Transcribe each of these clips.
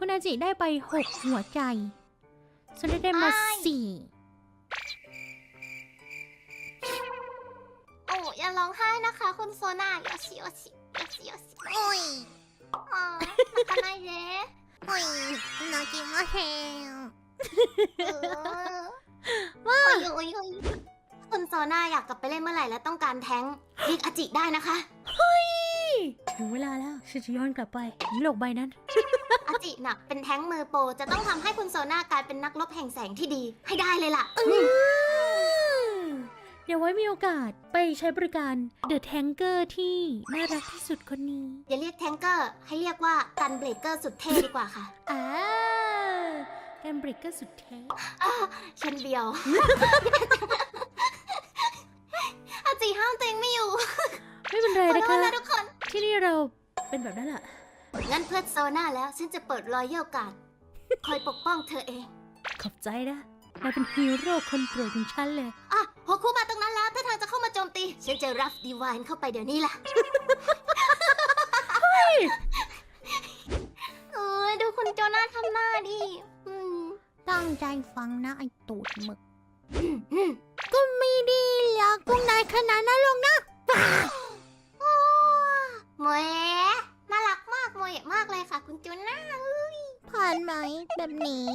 คุณอาจิได้ไปหกหัวใจฉันได้ได้มาสี่โอ้อย่าร้องไห้นะคะ คุณโซนาโยชิโยชิโยชิโยชิโอ้ยอ๋อมาทำไมเจ๊โอ้ยนากิมาเฮงว้าโอ้ยโอ้ยคุณโซนาอยากกลับไปเล่นเมื่อไหร่แล้วต้องการแท้งเรียกอาจิได้นะคะ เฮ้ย ถึงเวลาแล้วฉันจะย้อนกลับไปหลกใบนั้น อาจิน่ะ เป็นแท้งมือโปรจะต้องทำให้คุณโซนากลายเป็นนักรบแห่งแสงที่ดี ให้ได้เลยล่ะเดี๋ยวไว้มีโอกาสไปใช้บริการเดอะแทงเกอร์ที่น่ารักที่สุดคนนี้ อย่าเรียกแทงเกอร์ ให้เรียกว่ากันเบรกเกอร์สุดเท่ดีกว่าค่ะอ่าแกมบริกเกอร์สุดเท่อ่าฉันเดียว อาจิห้ามตัวเองไม่อยู่ไม่เป็นไรขอนะโทคะษนะทุกคน ที่นี่เราเป็นแบบนั้นแหละ งั้นเพื่อโซน่าแล้วฉันจะเปิดรอยเยี่ยวกาดคอยปกป้องเธอเอง ขอบใจนะนายเป็นฮีโร่คนโปรดของฉันเลย อะหัวคู่มาตรงนั้นแล้วถ้าทางจะเข้ามาโจมตี ฉันจะรับดีวายเข้าไปเดี๋ยวนี้ล่ะเออดูคุณโจนาทำหน้าดิอืมตั้งใจฟังนะไอ้ตูดหมึกอืมก็ไม่ดีหรอกพวกนายขนาดนั้นหรอกนะโอ้โมเอะน่ารักมากโมเอะมากเลยค่ะ คุณจูน่า ผ่านไหมแบบนี้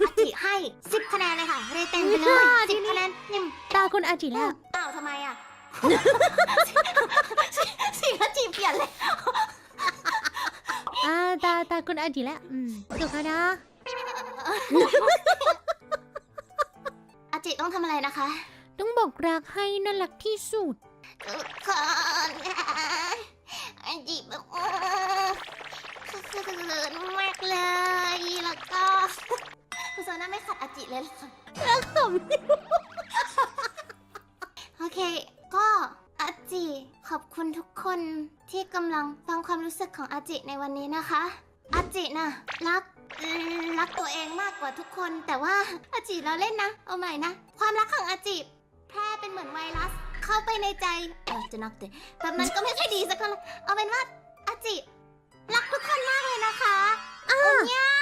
อาจิให้สิบคะแนนเลยค่ะเรเต็มไปเลยสิบคะแนนเต็มตาคุณอาจิแล้ว อ้าวทำไมอะ สีอาจิเปลี่ยนเลย อ่าตาตาคุณอาจิแล้ว อืมจบแล้วนะ อาจิต้องทำอะไรนะคะ ต้องบอกรักให้น่ารักที่สุด ทุกคนอาจิแบบเขินมากเลยแล้ว ก็คุณโซน่าไม่ขัดอาจิเลยเหรอคะโอเค ก็อาจิขอบคุณทุกคนที่กำลังฟังความรู้สึกของอาจิในวันนี้นะคะอาจินะรักอืมรักตัวเองมากกว่าทุกคน แต่ว่าอาจิเราเล่นนะ เอาใหม่นะ ความรักของอาจิแพร่เป็นเหมือนไวรัส เข้าไปในใจเออจะนักเตะแบบนั้นก็ไม่ค่อยดีสักเท่าไหร่เอาเป็นว่าอาจิ รักทุกคนมากเลยนะคะอ้าวเนี่ย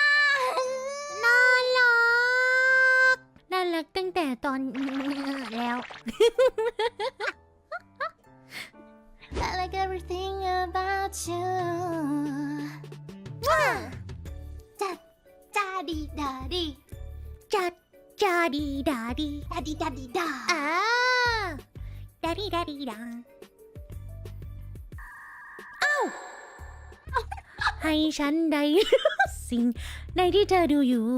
ตั้งแต่ตอนแล้ว I like everything about you จัดจ้าดีดาดีจัดจาดีดาดีดาดีดาดีดาอ่าดาดีดาดีดาให้ฉันได้สิ่งในที่เธอดูอยู่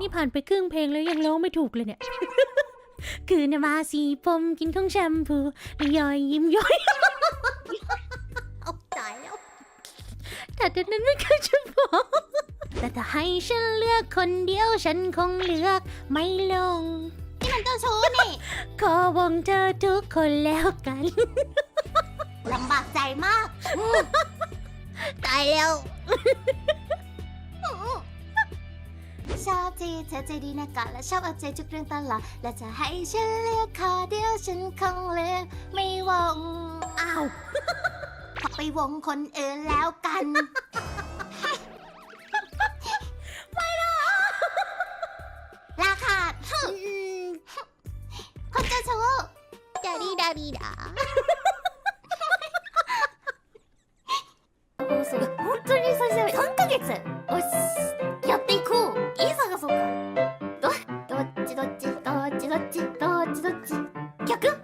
นี่ผ่านไปครึ่งเพลงแล้วยังร้องไม่ถูกเลยเนี่ย คือนมาสีผมกินของแชมพูแล้วย่อยยิ้มย้อยเอาตายแล้วแต่ตอนนั้นไม่เคยจะบอกแต่ถ้าให้ฉันเลือกคนเดียวฉันคงเลือกไม่ลง นี่มันเจ้าชู้นี่ ขอวงเธอทุกคนแล้วกันลำบากใจมากอืมตายแล้ว ชอบจีเธอใจดีนะกะและชอบเอาใจทุกเรื่องตลอดและจะให้ฉันเลือกข้อเดียวฉันคงเลือกไม่วง อ้าว ขอไปวงคนอื่นแล้วกัน ไม่หรอกลาขาด อืม คนเจ้าชู้ ดาดีดาดีดา それ本当に最初3ヶ月 曲